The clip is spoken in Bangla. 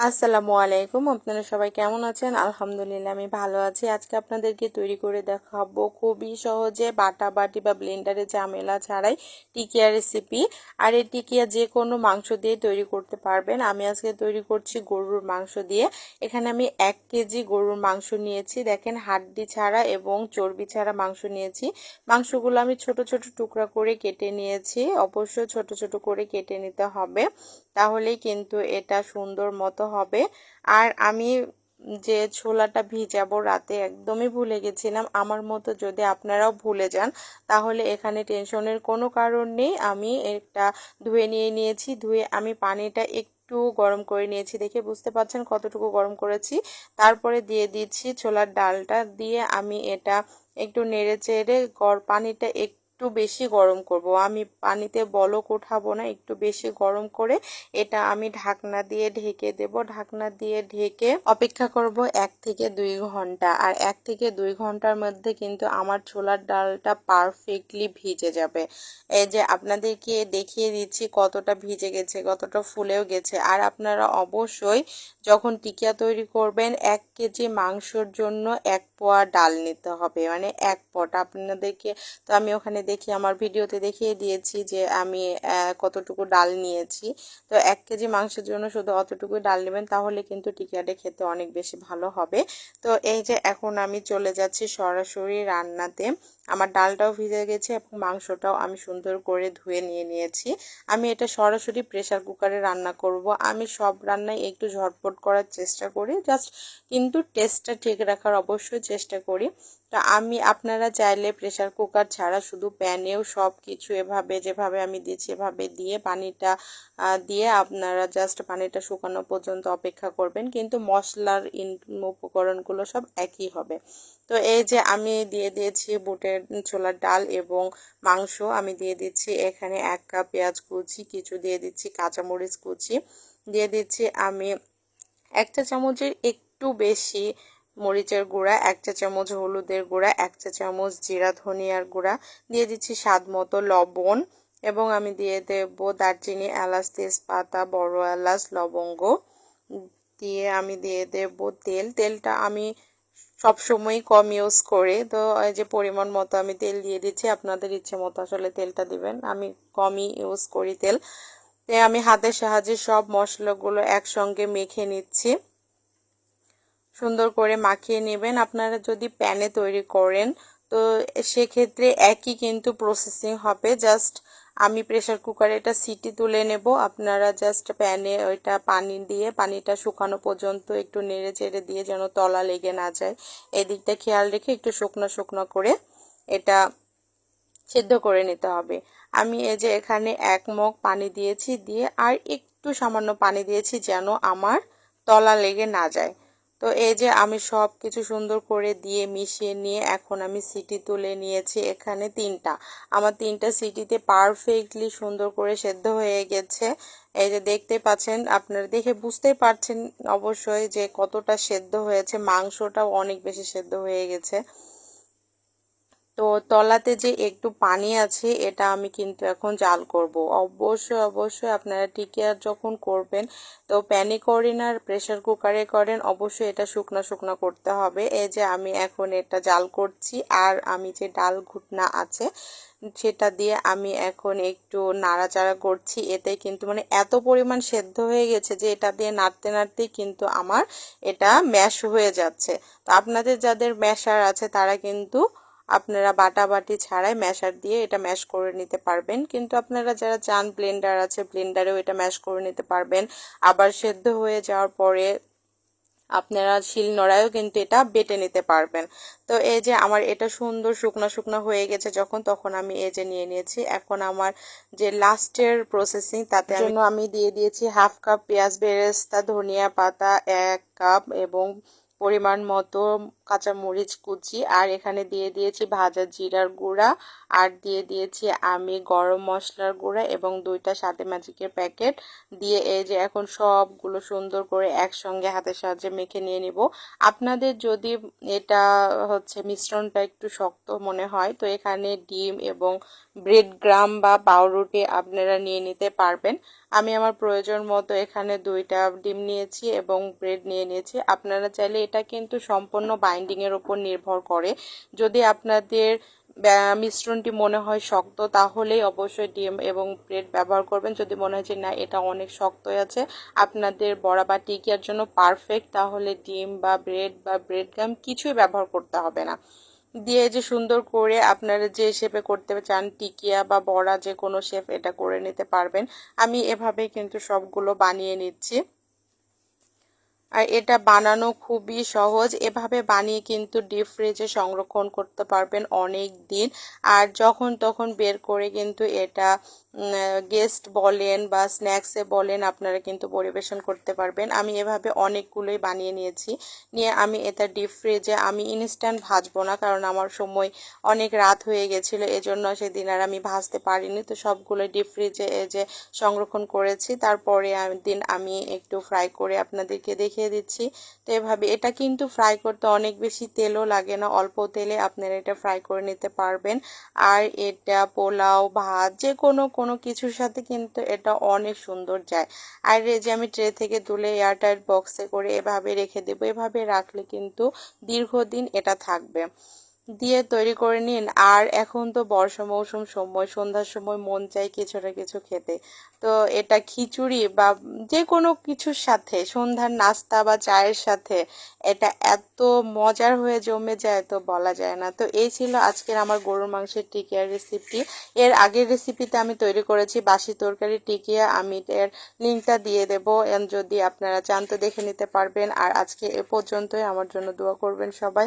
আসসালামু আলাইকুম, আপনারা সবাই কেমন আছেন? আলহামদুলিল্লাহ, আমি ভালো আছি। আজকে আপনাদেরকে তৈরি করে দেখাবো খুবই সহজে বাটা বাটি বা ব্লেন্ডারে ঝামেলা ছাড়াই টিকিয়া রেসিপি আর এই টিকিয়া যে কোনো মাংস দিয়ে তৈরি করতে পারবেন। আমি আজকে তৈরি করছি গরুর মাংস দিয়ে। এখানে আমি এক কেজি গরুর মাংস নিয়েছি। দেখেন, হাড্ডি ছাড়া এবং চর্বি ছাড়া মাংস নিয়েছি। মাংসগুলো আমি ছোট ছোট টুকরা করে কেটে নিয়েছি। অবশ্যই ছোট ছোট করে কেটে নিতে হবে। তাহলেই কিন্তু এটা সুন্দর মতো হবে। আর আমি যে ছোলাটা ভিজাবো রাতে একদমই ভুলে গেছিলাম। আমার মতো যদি আপনারাও ভুলে যান, তাহলে এখানে টেনশনের কোনো কারণ নেই। আমি এটা ধুয়ে নিয়ে নিয়েছি। ধুয়ে আমি পানিটা একটু গরম করে নিয়েছি দেখে বুঝতে পারছেন কতটুকু গরম করেছি। তারপরে দিয়ে দিচ্ছি ছোলার ডালটা। দিয়ে আমি এটা একটু নেড়ে চেড়ে গড় পানিটা একটু একটু বেশি গরম করব। আমি পানিতে বলক উঠাবো না, একটু বেশি গরম করে এটা আমি ঢাকনা দিয়ে ঢেকে দেব। ঢাকনা দিয়ে ঢেকে অপেক্ষা করব এক থেকে দুই ঘণ্টা। আর এক থেকে দুই ঘণ্টার মধ্যে কিন্তু আমার ছোলার ডালটা পারফেক্টলি ভিজে যাবে। এই যে আপনাদেরকে দেখিয়ে দিচ্ছি কতটা ভিজে গেছে, কতটা ফুলেও গেছে। আর আপনারা অবশ্যই যখন টিকিয়া তৈরি করবেন, এক কেজি মাংসর জন্য এক পোয়া ডাল নিতে হবে। মানে এক পট। আপনাদেরকে তো আমি ওখানে দেখি, আমার ভিডিওতে দেখিয়ে দিয়েছি যে আমি কতটুকু ডাল নিয়েছি। তো এক কেজি মাংসের জন্য শুধু অতটুকু ডাল নেবেন, তাহলে কিন্তু টিকিয়াটা খেতে অনেক বেশি ভালো হবে। তো এই যে এখন আমি চলে যাচ্ছি সরাসরি রান্নাতে। আমার ডালটাও ভিজে গেছে এবং মাংসটাও আমি সুন্দর করে ধুয়ে নিয়ে নিয়েছি। আমি এটা সরাসরি প্রেশার কুকারে রান্না করব। আমি সব রান্নায় একটু ঝটপট করার চেষ্টা করি। জাস্ট কিন্তু টেস্টটা ঠিক রাখার অবশ্যই চেষ্টা করি। তা আমি, আপনারা চাইলে প্রেশার কুকার ছাড়া শুধু প্যানেও সব কিছু এভাবে, যেভাবে আমি দিচ্ছি, এভাবে দিয়ে পানিটা দিয়ে আপনারা জাস্ট পানিটা শুকানো পর্যন্ত অপেক্ষা করবেন। কিন্তু মশলার ইন, উপকরণগুলো সব একই হবে। তো এই যে আমি দিয়ে দিয়েছি বুটের ছোলার ডাল এবং মাংস, আমি দিয়ে দিচ্ছি এখানে এক কাপ পেঁয়াজ কুচি, কিছু দিয়ে দিচ্ছি কাঁচামরিচ কুচি। দিয়ে দিচ্ছি আমি একটা চামচের একটু বেশি মরিচের গুঁড়া, এক চা চামচ হলুদের গুঁড়া, এক চা চামচ জিরা, ধনিয়ার গুঁড়া। দিয়ে দিচ্ছি স্বাদ মতো লবণ এবং আমি দিয়ে দেব দারচিনি, এলাচ, তেজপাতা, বড় এলাচ, লবঙ্গ। দিয়ে আমি দিয়ে দেব তেল। তেলটা আমি সবসময় কম ইউজ করি। তো এই যে পরিমাণ মতো আমি তেল দিয়ে দিচ্ছি, আপনাদের ইচ্ছে মতো আসলে তেলটা দিবেন। আমি কমই ইউজ করি তেল। আমি হাতের সাহায্যে সব মশলাগুলো একসঙ্গে মেখে নিচ্ছি। সুন্দর করে মাখিয়ে নেবেন। আপনারা যদি প্যানে তৈরি করেন, তো সেক্ষেত্রে একই কিন্তু প্রসেসিং হবে। জাস্ট আমি প্রেশার কুকারে এটা সিটি তুলে নেব। আপনারা জাস্ট প্যানে ওইটা পানি দিয়ে, পানিটা শুকানো পর্যন্ত একটু নেড়ে চেড়ে দিয়ে যেন তলা লেগে না যায়। এদিকটা খেয়াল রেখে একটু শুকনো শুকনো করে এটা সেদ্ধ করে নিতে হবে। আমি এই যে এখানে এক মগ পানি দিয়েছি, দিয়ে আর একটু সামান্য পানি দিয়েছি যেন আমার তলা লেগে না যায়। তো এই যে আমি সব কিছু সুন্দর করে দিয়ে মিশিয়ে নিয়ে এখন আমি সিটি তুলে নিয়েছি এখানে তিনটা। আমার তিনটা সিটিতে পারফেক্টলি সুন্দর করে সেদ্ধ হয়ে গেছে। এই যে দেখতে পাচ্ছেন, আপনারা দেখে বুঝতেই পারছেন অবশ্যই যে কতটা সেদ্ধ হয়েছে, মাংসটাও অনেক বেশি সেদ্ধ হয়ে গেছে। তো তলাতে যে একটু পানি আছে, এটা আমি কিন্তু এখন জাল করব। অবশ্যই অবশ্যই আপনারা টিকিয়া যখন করবেন, তো প্যানে করেন আর প্রেশার কুকারে করেন, অবশ্যই এটা শুকনো শুকনো করতে হবে। এই যে আমি এখন এটা জাল করছি আর আমি যে ডাল ঘুটনা আছে, সেটা দিয়ে আমি এখন একটু নাড়াচাড়া করছি। এতে কিন্তু মানে এত পরিমাণ সেদ্ধ হয়ে গেছে যে এটা দিয়ে নাড়তে, নাড়তেই কিন্তু আমার এটা ম্যাশ হয়ে যাচ্ছে। তো আপনাদের যাদের ম্যাশার আছে, তারা কিন্তু আপনারা বাটা বাটি ছাড়াই ম্যাশার দিয়ে এটা ম্যাশ করে নিতে পারবেন। কিন্তু আপনারা যারা চান ব্লেন্ডার আছে, ব্লেন্ডারেও এটা ম্যাশ করে নিতে পারবেন। আবার সেদ্ধ হয়ে যাওয়ার পরে আপনারা শিল নড়ায়ও কিন্তু এটা বেটে নিতে পারবেন। তো এই যে আমার এটা সুন্দর শুকনো শুকনো হয়ে গেছে যখন, তখন আমি এই যে নিয়ে নিয়েছি। এখন আমার যে লাস্টের প্রসেসিং তাতে জন্য আমি দিয়ে দিয়েছি হাফ কাপ পেঁয়াজ, বেরেস্তা, ধনিয়া পাতা, এক কাপ এবং পরিমাণ মতো কাঁচা মরিচ কুচি, আর এখানে দিয়ে দিয়েছি ভাজা জিরার গুঁড়া, আর দিয়ে দিয়েছি আমি গরম মশলার গুঁড়া এবং দুইটা সাথে ম্যাজিকের প্যাকেট। দিয়ে এই যে এখন সবগুলো সুন্দর করে একসঙ্গে হাতের সাহায্যে মেখে নিয়ে নিব। আপনাদের যদি এটা হচ্ছে মিশ্রণটা একটু শক্ত মনে হয়, তো এখানে ডিম এবং ব্রেড গ্রাম বা পাউরুটি আপনারা নিয়ে নিতে পারবেন। আমি আমার প্রয়োজন মতো এখানে দুইটা ডিম নিয়েছি এবং ব্রেড নিয়ে নিয়েছি। আপনারা চাইলে এটা কিন্তু সম্পূর্ণ বাইন্ডিংয়ের উপর নির্ভর করে। যদি আপনাদের মিশ্রণটি মনে হয় শক্ত, তাহলেই অবশ্যই ডিম এবং ব্রেড ব্যবহার করবেন। যদি মনে হয় যে না, এটা অনেক শক্ত আছে, আপনাদের বড়া বা টিকিয়ার জন্য পারফেক্ট তাহলে ডিম বা ব্রেড বা ব্রেড গাম কিছুই ব্যবহার করতে হবে না। দিয়ে যে সুন্দর করে আপনারা যে শেপে করতে চান, টিকিয়া বা বড়া যে কোনো শেপ এটা করে নিতে পারবেন। আমি এভাবে কিন্তু সবগুলো বানিয়ে নিচ্ছি। আর এটা বানানো খুবই সহজ। এভাবে বানিয়ে কিন্তু ডিপ ফ্রিজে সংরক্ষণ করতে পারবেন অনেক দিন। আর যখন তখন বের করে কিন্তু এটা গেস্ট বলেন বা স্ন্যাক্সে বলেন, আপনারা কিন্তু পরিবেশন করতে পারবেন। আমি এভাবে অনেকগুলোই বানিয়ে নিয়েছি। নিয়ে আমি এটা ডিপ ফ্রিজে আমি ইনস্ট্যান্ট ভাজবো না, কারণ আমার সময় অনেক রাত হয়ে গেছিল, এজন্য সেদিন আর আমি ভাজতে পারিনি। তো সবগুলো ডিপ ফ্রিজে যে সংরক্ষণ করেছি, তারপরে দিন আমি একটু ফ্রাই করে আপনাদেরকে দেখিয়ে দিচ্ছি। তো এভাবে, এটা কিন্তু ফ্রাই করতে অনেক বেশি তেলও লাগে না, অল্প তেলে আপনারা এটা ফ্রাই করে নিতে পারবেন। আর এটা পোলাও, ভাত যে কোনো কোনো কিছুর সাথে কিন্তু এটা অনেক সুন্দর যায়। আর এই যে আমি ট্রে থেকে তুলে এয়ারটাইট বক্সে করে এভাবে রেখে দেবো, এভাবে রাখলে কিন্তু দীর্ঘদিন এটা থাকবে। দিয়ে তৈরি করে নিন। আর এখন তো বর্ষা মৌসুম, সময়, সন্ধ্যার সময় মন চাই কিছু না কিছু খেতে। তো এটা খিচুড়ি বা যে কোনো কিছুর সাথে, সন্ধ্যার নাস্তা বা চায়ের সাথে এটা এত মজার হয়ে জমে যায় তো বলা যায় না। তো এই ছিল আজকের আমার গরুর মাংসের টিকিয়ার রেসিপি এর আগের রেসিপিতে আমি তৈরি করেছি বাসি তরকারি টিকিয়া। আমি এর লিঙ্কটা দিয়ে দেবো। যদি আপনারা চান তো দেখে নিতে পারবেন। আর আজকে এ পর্যন্তই। আমার জন্য দোয়া করবেন সবাই।